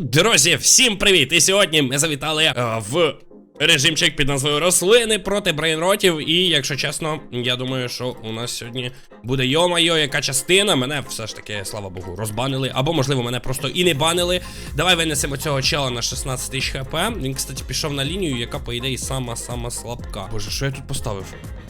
Друзі, всім привіт! І сьогодні ми завітали е, в режимчик під назвою Рослини проти брейнротів. І якщо чесно, я думаю, що у нас сьогодні буде йо-майо, яка частина. Мене все ж таки, слава Богу, розбанили. Або, можливо, мене просто і не банили. Давай винесемо цього чела на 16 тисяч хп. Він, кстати, пішов на лінію, яка, по ідеї, сама-сама слабка. Боже, що я тут поставив?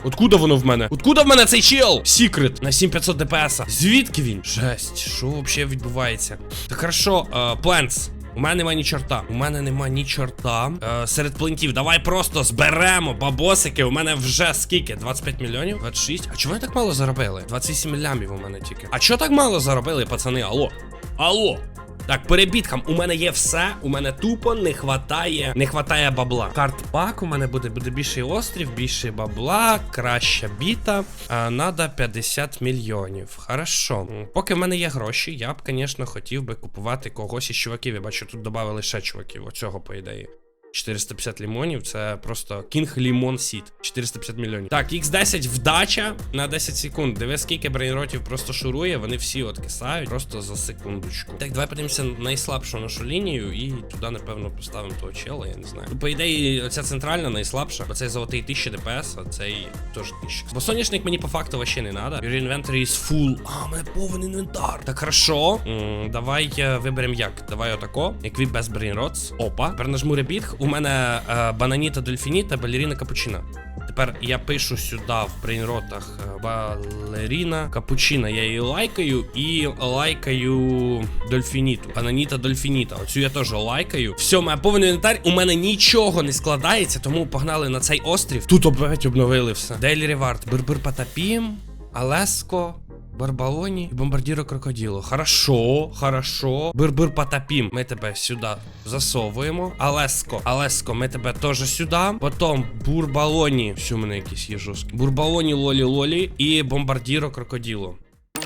Откуда воно в мене? Откуда в мене цей чел? Секрет на 7500 ДПС. Звідки він? Жесть, що взагалі відбувається? Так хорошо, е, Пленс. У мене нема ні чорта. У мене нема ні чорта. Е, серед плентів. Давай просто зберемо бабосики. У мене вже скільки? 25 мільйонів? 26. А чого я так мало заробили? 27 лямів у мене тільки. А чого так мало заробили, пацани? Алло? Алло? Так, перебіткам у мене є все. У мене тупо не хватає, не хватає бабла. Картпак у мене буде буде більший острів, більше бабла, краща біта. А, надо 50 мільйонів. Хорошо. Поки в мене є гроші, я б, звісно, хотів би купувати когось із чуваків. Я бачу, тут додали ще чуваків. Оцього, по ідеї. 450 лімонів, це просто King Limon Seed. 450 мільйонів. Так, X10 вдача на 10 секунд. Диви, скільки брейнротів просто шурує, вони всі откисають просто за секундочку. Так, давай подивимося на найслабшу нашу лінію і туди, напевно, поставимо того чела, я не знаю. Ну, по ідеї, оця центральна найслабша, бо цей золотий 1000 ДПС, а цей теж 1000. Бо соняшник мені по факту вообще не надо. Your inventory is full. А, у мене повен інвентар. Так, хорошо. М, давай е, виберемо як. Давай отако. Еквіп без брейнротс. Опа. Тепер нажму ребіт. У мене е, бананіта дельфініта, балеріна капучина. Тепер я пишу сюди в брейнротах е, балеріна капучина. Я її лайкаю і лайкаю дольфініту. Бананіта дольфініта. Оцю я теж лайкаю. Все, моя повний інвентар. У мене нічого не складається, тому погнали на цей острів. Тут опять обновили все. Дейлі ревард. Бир-бир потапім. Алеско. Барбалоні і бомбардіро крокоділо. Хорошо, хорошо. Бир-бир потапім. Ми тебе сюди засовуємо. Алеско, Алеско, ми тебе теж сюди. Потім бурбалоні. Що в мене якісь є жорсткі. Бурбалоні лолі-лолі і бомбардіро крокоділо.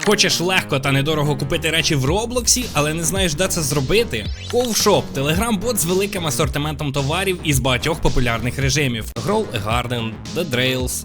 Хочеш легко та недорого купити речі в Роблоксі, але не знаєш, де це зробити? Ковшоп телеграм-бот з великим асортиментом товарів із багатьох популярних режимів: Grow a Garden, The Drails,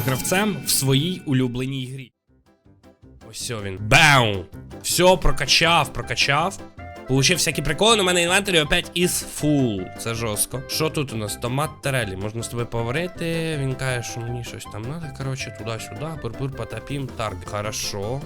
гравцем в своїй улюбленій грі. Ось він. Бау! Все, прокачав, прокачав. Получив всякі приколи, у мене інвентарі опять із фул. Це жорстко. Що тут у нас? Томат тарелі. Можна з тобою поговорити. Він каже, що мені щось там треба. Коротше, туди-сюди. Бир-бир потапім. Таргет. Хорошо.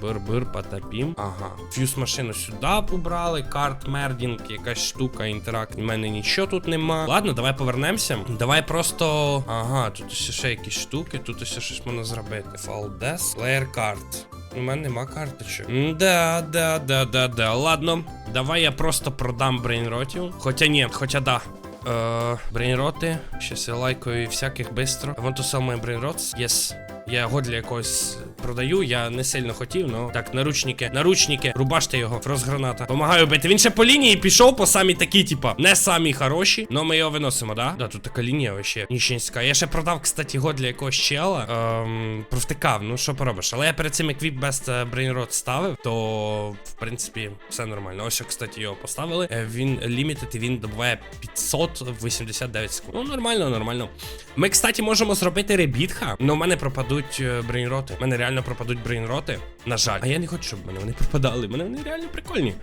Бир-бир потапім. Ага. Фьюз машину сюди побрали. Карт мердінг, якась штука, інтеракт. У мене нічого тут нема. Ладно, давай повернемося. Давай просто. Ага, тут ще, якісь штуки, тут ще щось можна зробити. Фалдес. Layer карт. У мене нема карточок. Да, да, да, да, да. Ладно, давай я просто продам брейнротів. Хоча ні, хоча да. Е, брейнроти. Щас я лайкаю всяких бистро. I want to sell my. Yes. Я його для якогось продаю, я не сильно хотів, но так, наручники, наручники, рубаште його, фростграната. Помагаю бити. Він ще по лінії пішов, по самі такі, типа, не самі хороші, но ми його виносимо, да? Да, тут така лінія вообще ніщенська. Я ще продав, кстати, його для якогось чела. Ем, провтикав, ну що поробиш. Але я перед цим еквіп Best Brainrot ставив, то в принципі все нормально. Ось, кстати, його поставили. Е, Він лімітед він добуває 589 секунд. Ну, нормально, нормально. Ми, кстати, можемо зробити ребітха, але в мене пропадуть е, брейнроти. У мене реально пропадуть брейнроти. На жаль. А я не хочу, щоб мене вони пропадали. Мене вони реально прикольні.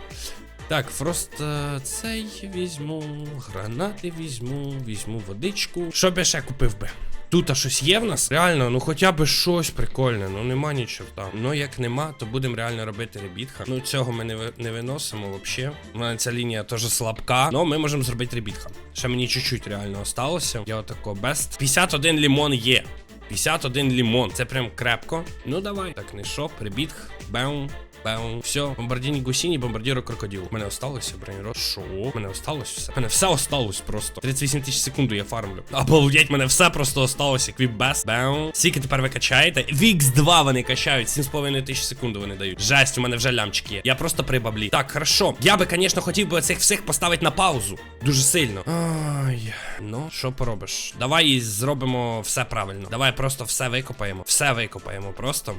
Так, фрост е, цей візьму, гранати візьму, візьму водичку. Що б я ще купив би? Тут а щось є в нас? Реально, ну хоча б щось прикольне, ну нема нічого там. Ну як нема, то будемо реально робити ребітха. Ну цього ми не, ви- не виносимо взагалі. У мене ця лінія теж слабка. Ну ми можемо зробити ребітха. Ще мені чуть-чуть реально осталося. Я отако бест. 51 лімон є. 51 лімон. Це прям крепко. Ну давай. Так, не шоп, прибіг, бем. Баум. Все, бомбардіні гусіні, бомбардіро крокодил. У мене осталося брейнрот. Що? У мене осталось все. У мене все осталось просто. 38 тисяч секунду я фармлю. Обалдеть, мене все просто осталося. Квіпбес. Баум. Скільки тепер ви качаєте? Вікс 2 вони качають. 7,5 тисяч секунду вони дають. Жесть, у мене вже лямчик є. Я просто при баблі. Так, хорошо. Я би, звісно, хотів би цих всіх поставити на паузу. Дуже сильно. Ай. Ну, що поробиш? Давай зробимо все правильно. Давай просто все викопаємо. Все викопаємо просто.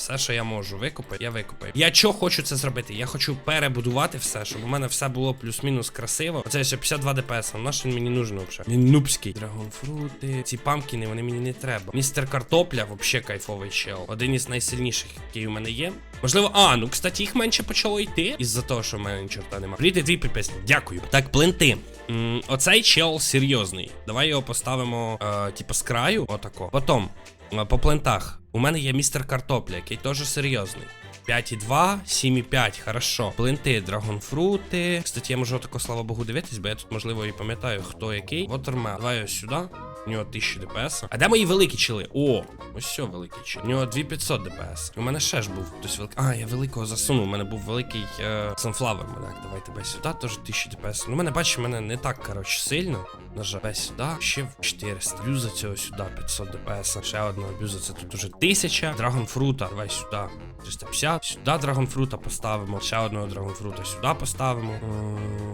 Все, що я можу викопати, я викопаю. Я чого хочу це зробити? Я хочу перебудувати все, щоб у мене все було плюс-мінус красиво. Оце ще 52 ДПС. На що він мені нужен взагалі? Він нубський. Драгонфрути. Ці памкіни, вони мені не треба. Містер картопля, взагалі кайфовий чел. Один із найсильніших, який у мене є. Можливо, а, ну кстати, їх менше почало йти. Із-за того, що в мене нічого нема. Привіт, твій підписник. Дякую. Так, плинти. М, оцей чел серйозний. Давай його поставимо, е, типу, з краю. Отако. Потім. Е, По плентах. У мене є містер картопля, який теж серйозний. 5,2, 7,5, хорошо. Плинти, драгонфрути. Кстати, я можу тако, слава Богу, дивитись, бо я тут, можливо, і пам'ятаю, хто який. Вотермел. Давай ось сюди. У нього 1000 ДПС. А де мої великі чили? О, ось все великий чили. У нього 2500 ДПС. У мене ще ж був хтось великий. А, я великого засунув. У мене був великий е... Sunflower. Мене давай тебе сюди, теж 1000 ДПС. Ну, мене бачиш, мене не так, коротше, сильно. Нажав Тебе сюди, ще в 400. Бюза цього сюди, 500 ДПС. Ще одного бюза, це тут уже 1000. Драгонфрута, давай сюди. 350. Сюди драгонфрута поставимо. Ще одного драгонфрута сюди поставимо.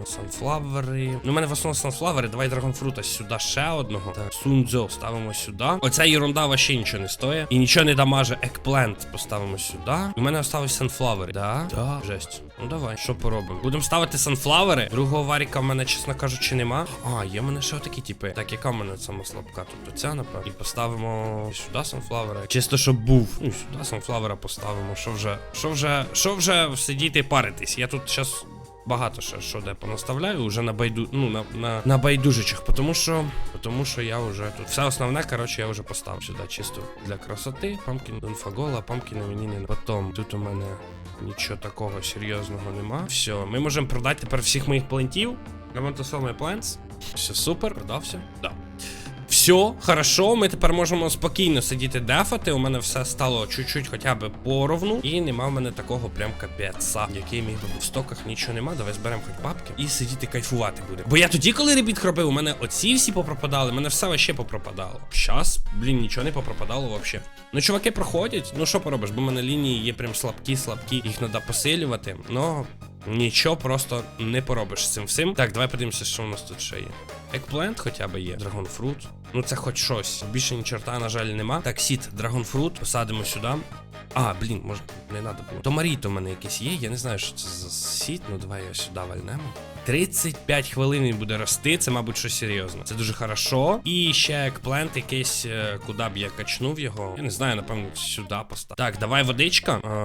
Санфлавери. Ну, у мене в основному санфлавери. Давай драгонфрута сюди ще одного. Так, Сунзо ставимо сюди. Оця ерунда вообще нічого не стоїть. І нічого не дамаже. Екплент поставимо сюди. У мене осталось санфлавери. Да? Да. Жесть. Ну давай, що поробимо? Будемо ставити санфлавери. Другого варіка в мене, чесно кажучи, нема. А, є в мене ще такі типи. Так, яка в мене сама слабка? Тобто ця, напевно. І поставимо сюди санфлавера. Чисто, щоб був. Ну, сюди санфлавера поставимо. Що вже, що вже, що вже сидіти і паритись? Я тут зараз багато ще що де понаставляю, вже на байду, ну на, на, на байдужичах, тому що, тому що я вже тут все основне, коротше, я вже поставив сюди чисто для красоти. Памкін інфагола, памкіна мені не потом. тут у мене нічого такого серйозного нема. Все, ми можемо продати тепер всіх моїх плентів. Ремонтосомий планс. Все супер, продався. Да. Все, хорошо, ми тепер можемо спокійно сидіти дефати. У мене все стало чуть-чуть хоча б поровну. І нема в мене такого прям капеца, який міг би. В стоках нічого нема. Давай зберемо хоч бабки і сидіти кайфувати буде. Бо я тоді, коли ребіт робив, у мене оці всі попропадали, у мене все вообще попропадало. Щас, блін, нічого не попропадало вообще. Ну, чуваки проходять, ну що поробиш, бо в мене лінії є прям слабкі, слабкі, їх треба посилювати. Ну, Нічого просто не поробиш з цим всім. Так, давай подивимося, що у нас тут ще є. Екплент хоча б є. Драгонфрут. Ну це хоч щось. Більше ні чорта, на жаль, нема. Так, сіт, драгонфрут, посадимо сюди. А, блін, може, не треба було. Томаріт у мене якийсь є. Я не знаю, що це за сіт. Ну давай його сюди вальнемо. 35 хвилин він буде рости, це, мабуть, щось серйозне. Це дуже хорошо. І ще екплент якийсь, е, куди б я качнув його. Я не знаю, напевно, сюди постав. Так, давай водичка. А,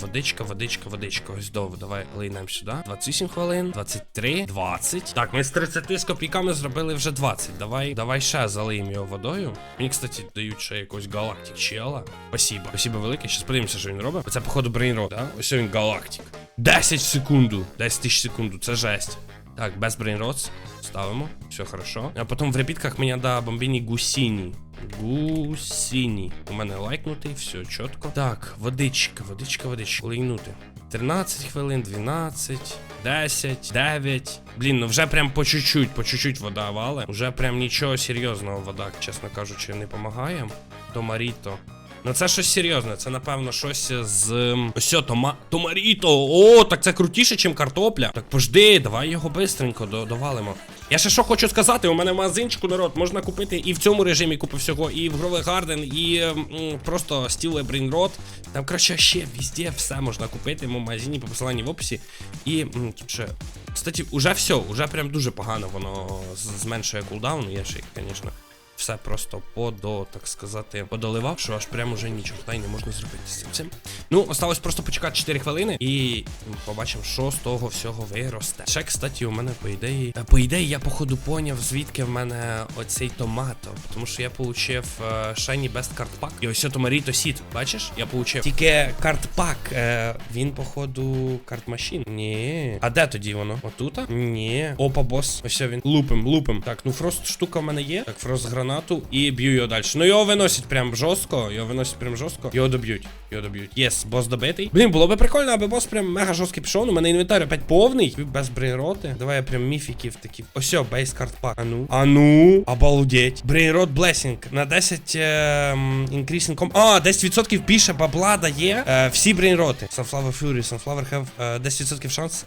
водичка, водичка, водичка. Ось довго. Давай лийнемо сюди. 28 хвилин, 23, 20. Так, ми з 30 з копійками зробили вже 20. Давай, давай ще залиємо його водою. Мені, кстати, дають ще якогось галактик чела. Спасибо. Спасибо велике. Щас подивимося, що він робить. Це, походу, брейнрод, да? Ось він галактик. 10 в секунду. 10 тисяч секунду. Це жесть. Так, без брейнродс. Ставимо. Все хорошо. А потім в репітках мені да бомбіні гусіні. Гусіні. У мене лайкнутий, все чітко. Так, водичка, водичка, водичка. Лейнути. 13 хвилин, 12, 10, 9. Блін, ну вже прям по чуть-чуть, по чуть-чуть вода вале. Уже прям нічого серйозного вода, чесно кажучи, не допомагає. Томаріто. Ну це щось серйозне, це напевно щось з. Ось тома... Томаріто. О, так це крутіше, ніж картопля. Так пожди, давай його бистренько довалимо. Я ще що хочу сказати, у мене магазинчику народ можна купити і в цьому режимі купи всього, і в Гровий Гарден, і м, просто стіле Брейнрот. Там, коротше, ще везде все можна купити в магазині по посиланні в описі. І м, тут ще. Кстати, уже все, уже прям дуже погано воно зменшує кулдаун. Я ще, звісно все просто подо, так сказати, подоливав, що аж прямо вже нічого та й не можна зробити з цим. Ну, осталось просто почекати 4 хвилини і побачимо, що з того всього виросте. Ще, кстати, у мене по ідеї. е, По ідеї, я походу поняв, звідки в мене оцей томато. Тому що я получив е, Shiny Best Card Pack. І ось Marito Seed, бачиш? Я получив. Тільки картпак. Е, він, походу, картмашин. Ні. А де тоді воно? Отута? Ні. Опа, бос. Ось він. Лупим, лупим. Так, ну фрост штука в мене є. Так, фрост гранат. Гранату і б'ю його далі. Ну його виносять прям жорстко, його виносять прям жорстко. Його доб'ють. Його доб'ють. Єс, бос добитий. Блін, було би прикольно, аби бос прям мега жорсткий пішов. У мене інвентар опять повний. Без брейнроти. Давай я прям міфіків такі. Ось, бейс карт пак. Ану. Ану. Обалдеть. Брейнрот блесінг. На 10 ем, increasing com... А, 10% більше бабла дає. Е, всі брейнроти. Sunflower Fury, Sunflower have е, 10% шанс.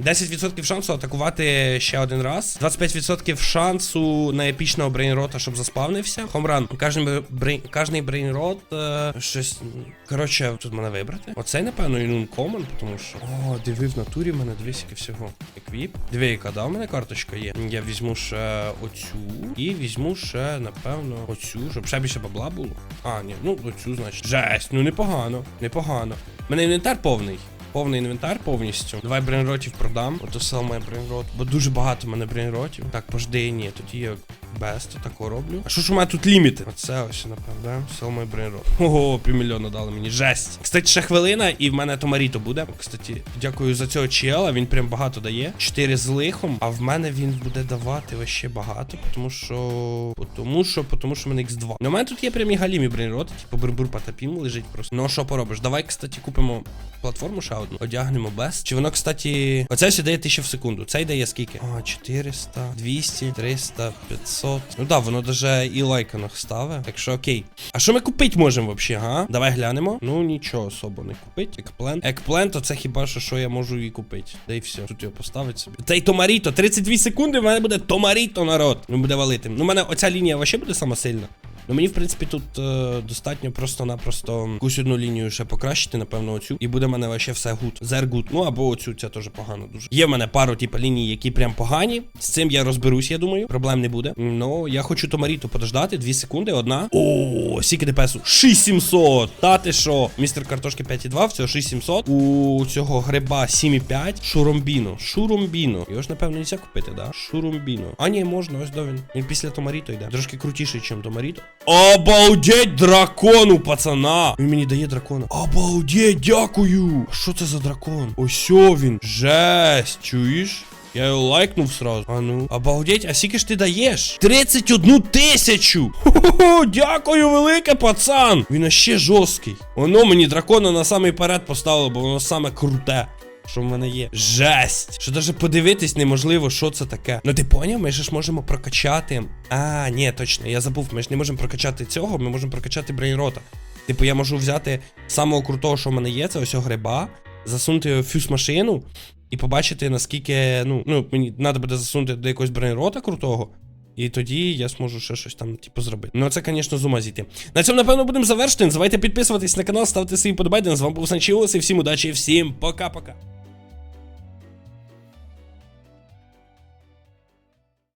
10% шансу атакувати ще один раз. 25% шансу на епічного брейнрота, щоб заспавнився. Хомран. Кожний брейн, кожний брейнрот е, щось. Коротше, тут мене вибрати. Оцей, напевно, і common, тому що. О, диви в натурі в мене дві скільки всього. Еквіп. Диви, яка да, в мене карточка є. Я візьму ще оцю. І візьму ще, напевно, оцю, щоб ще більше бабла було. А, ні, ну оцю, значить. Жесть, ну непогано, непогано. У мене інвентар повний. Повний інвентар повністю. Давай брейнротів продам. Ото сел має брейнрот. Бо дуже багато в мене брейнротів. Так, пожди, ні, тоді я без то такого роблю. А що ж у мене тут ліміти? Оце ось, напевно, да? Сел має брейнрот. Ого, півмільйона дали мені. Жесть. Кстати, ще хвилина, і в мене Томаріто буде. Кстати, дякую за цього чела. Він прям багато дає. Чотири з лихом, а в мене він буде давати вообще багато, тому що. Тому що, тому що в мене X2. Ну, у мене тут є прям і галімі брейнроти, типу бурбур потапім лежить просто. Ну, що поробиш? Давай, кстати, купимо платформу ще одну. Одягнемо без. Чи воно, кстати. Оце все дає 1000 в секунду. Цей дає скільки? А, 400, 200, 300, 500. Ну да, воно даже і лайканах ставить. Так що окей. А що ми купити можемо взагалі, га? Давай глянемо. Ну нічого особо не купить. Екплент. Екплент, то це хіба що, що я можу і купити. Да і все. Тут його поставить собі. Та й Томаріто, 32 секунди, в мене буде Томаріто, народ. Він буде валити. Ну, в мене оця лінія вообще буде сама сильна. Ну мені, в принципі, тут е, достатньо просто-напросто якусь одну лінію ще покращити, напевно, оцю. І буде в мене вообще все гуд. Зергуд. Ну або оцю, ця теж погано дуже. Є в мене пару, типу, ліній, які прям погані. З цим я розберусь, я думаю. Проблем не буде. Ну, я хочу Томаріту подождати. Дві секунди, одна. О, скільки ДПС-у? 6700. Та ти що? Містер картошки 5,2, в цього 6700. У цього гриба 7,5. Шуромбіно. Шуромбіно. Його ж, напевно, нельзя купити, да? Шуромбіно. А ні, можна, ось до він. Він після Томаріто йде. Трошки крутіший, ніж Томаріто. Обалдеть дракону, пацана! Він мені дає дракона. Обалдеть, дякую! А що це за дракон? Ось він. Жесть, чуєш? Я його лайкнув сразу. А ну. Обалдеть, а скільки ж ти даєш? 31 тисячу! Дякую велике, пацан! Він ще жорсткий. Воно мені дракона на самий перед поставило, бо воно саме круте. Що в мене є? Жесть! Що навіть подивитись неможливо, що це таке. Ну ти поняв, ми ж можемо прокачати. А, ні, точно, я забув, ми ж не можемо прокачати цього, ми можемо прокачати брейнрота. Типу, я можу взяти самого крутого, що в мене є, це ось гриба, засунути його в фюз машину і побачити, наскільки. Ну, ну, мені треба буде засунути до якогось брейнрота крутого. І тоді я зможу ще щось там, типу, зробити. Ну, це, звісно, з зійти. На цьому, напевно, будемо завершити. Не забувайте підписуватись на канал, ставити свої подобайки. З вами був Санчіос і всім удачі, всім пока-пока.